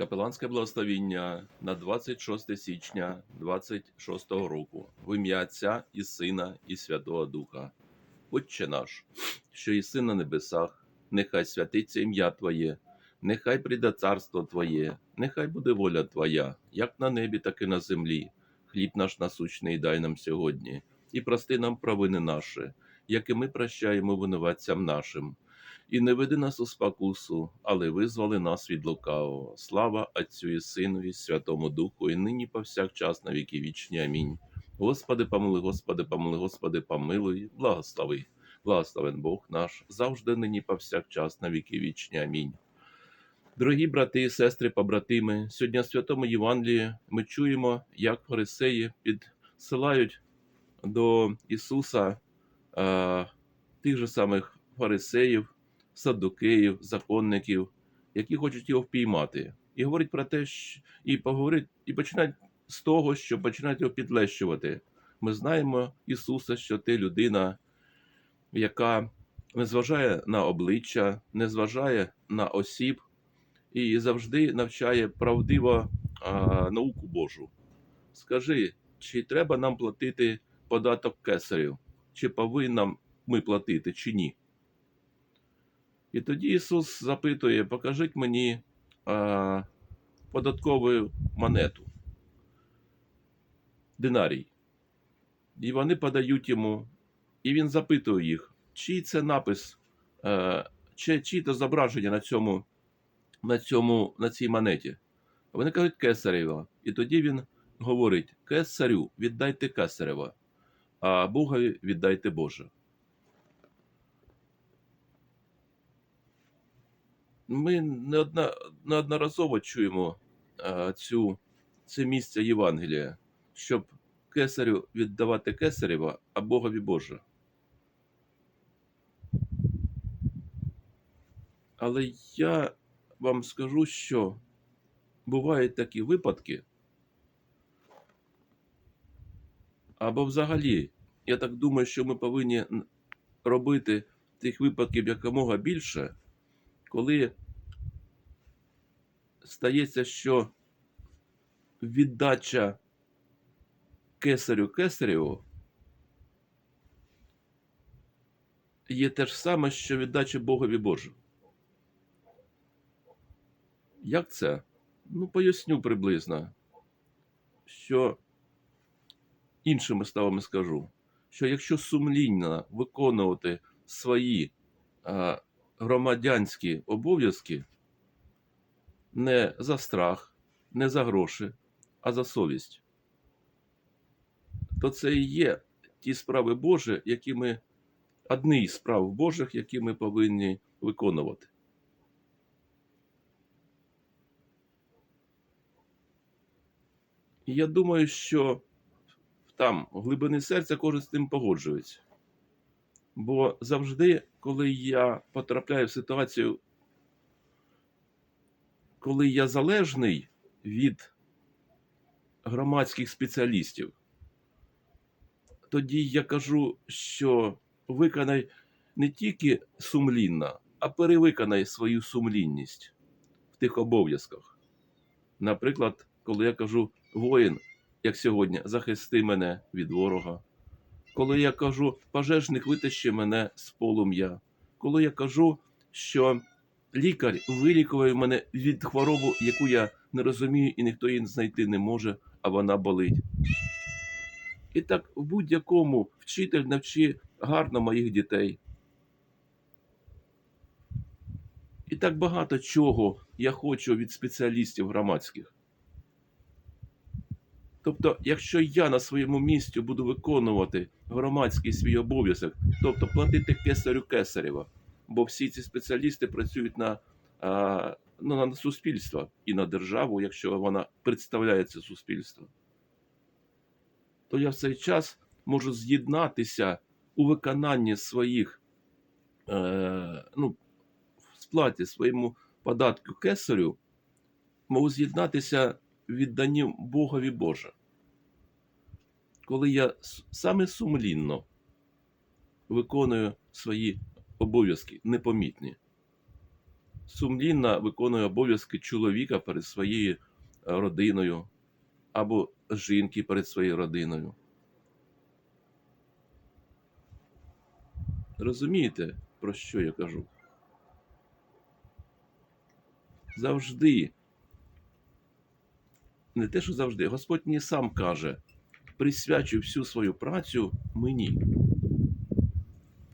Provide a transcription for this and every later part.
Капеланське благословіння на 26 січня 26 року в ім'я Отця і Сина і Святого Духа. Отче наш, що єси на небесах, нехай святиться ім'я Твоє, нехай прийде царство Твоє, нехай буде воля Твоя, як на небі, так і на землі. Хліб наш насущний дай нам сьогодні, і прости нам провини наші, як і ми прощаємо винуватцям нашим. І не веди нас у спокусу, але визволи нас від лукавого. Слава Отцю і Сину, і Святому Духу, і нині повсякчас на віки вічні. Амінь. Господи, помилуй, Господи, помилуй, Господи, помилуй, благослови. Благословен Бог наш, завжди нині повсякчас на віки вічні. Амінь. Дорогі брати сестри, побратими, сьогодні в Святому Євангелії ми чуємо, як фарисеї підсилають до Ісуса е, тих же самих фарисеїв, саддукеїв, законників, які хочуть його впіймати. І говорить про те, що і поговорить, і починають з того, що починають його підлещувати. Ми знаємо Ісуса, що ти людина, яка не зважає на обличчя, не зважає на осіб і завжди навчає правдиво а, науку Божу. Скажи, чи треба нам платити податок кесарів, чи повинні ми платити, чи ні? І тоді Ісус запитує: покажіть мені а, податкову монету, динарій. І вони подають йому, і він запитує їх, чий це напис, е, чи, чиє то зображення на цьому, на, цьому, на цій монеті. Вони кажуть кесарева. І тоді він говорить: Кесарю, віддайте кесарева, а Богові віддайте Боже. Ми неодна, неодноразово чуємо а, цю, це місце Євангелія, щоб кесарю віддавати кесарева, а Богові Боже. Але я вам скажу, що бувають такі випадки, або взагалі, я так думаю, що ми повинні робити тих випадків якомога більше, коли стається, що віддача кесарю кесареву є те ж саме, що віддача Богові Божу. Як це? Ну, поясню приблизно, що іншими словами скажу, що якщо сумлінно виконувати свої а, громадянські обов'язки не за страх, не за гроші, а за совість, то це і є ті справи Божі, які ми одні із справ Божих, які ми повинні виконувати. Я думаю, що там, в глибини серця, кожен з тим погоджується. Бо завжди, коли я потрапляю в ситуацію, коли я залежний від громадських спеціалістів, тоді я кажу, що виконай не тільки сумлінно, а перевиконай свою сумлінність в тих обов'язках. Наприклад, коли я кажу воїн, як сьогодні, захисти мене від ворога. Коли я кажу, пожежник витащи мене з полум'я. Коли я кажу, що лікар вилікує мене від хвороби, яку я не розумію, і ніхто її знайти не може, а вона болить. І так в будь-якому вчитель навчи гарно моїх дітей. І так багато чого я хочу від спеціалістів громадських. Тобто, якщо я на своєму місці буду виконувати громадський свій обов'язок, тобто платити кесарю кесарєва, бо всі ці спеціалісти працюють на, а, ну, на суспільство і на державу, якщо вона представляє це суспільство, то я в цей час можу з'єднатися у виконанні своїх, е, ну, в сплаті своєму податку кесарю, можу з'єднатися відданням Богові Боже. Коли я саме сумлінно виконую свої обов'язки непомітні, сумлінно виконує обов'язки чоловіка перед своєю е, родиною або жінки перед своєю родиною. Розумієте, про що я кажу? Завжди, не те, що завжди, Господь мені сам каже, присвячуй всю свою працю мені,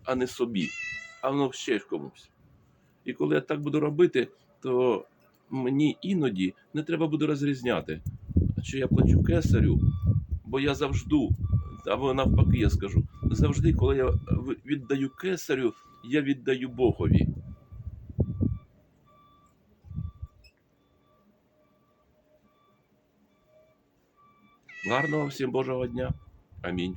а не собі, а воно ще комусь. І коли я так буду робити, то мені іноді не треба буде розрізняти, чи я плачу кесарю, бо я завжди, або навпаки, я скажу, завжди, коли я віддаю кесарю, я віддаю Богові. Гарного всім Божого дня. Амінь.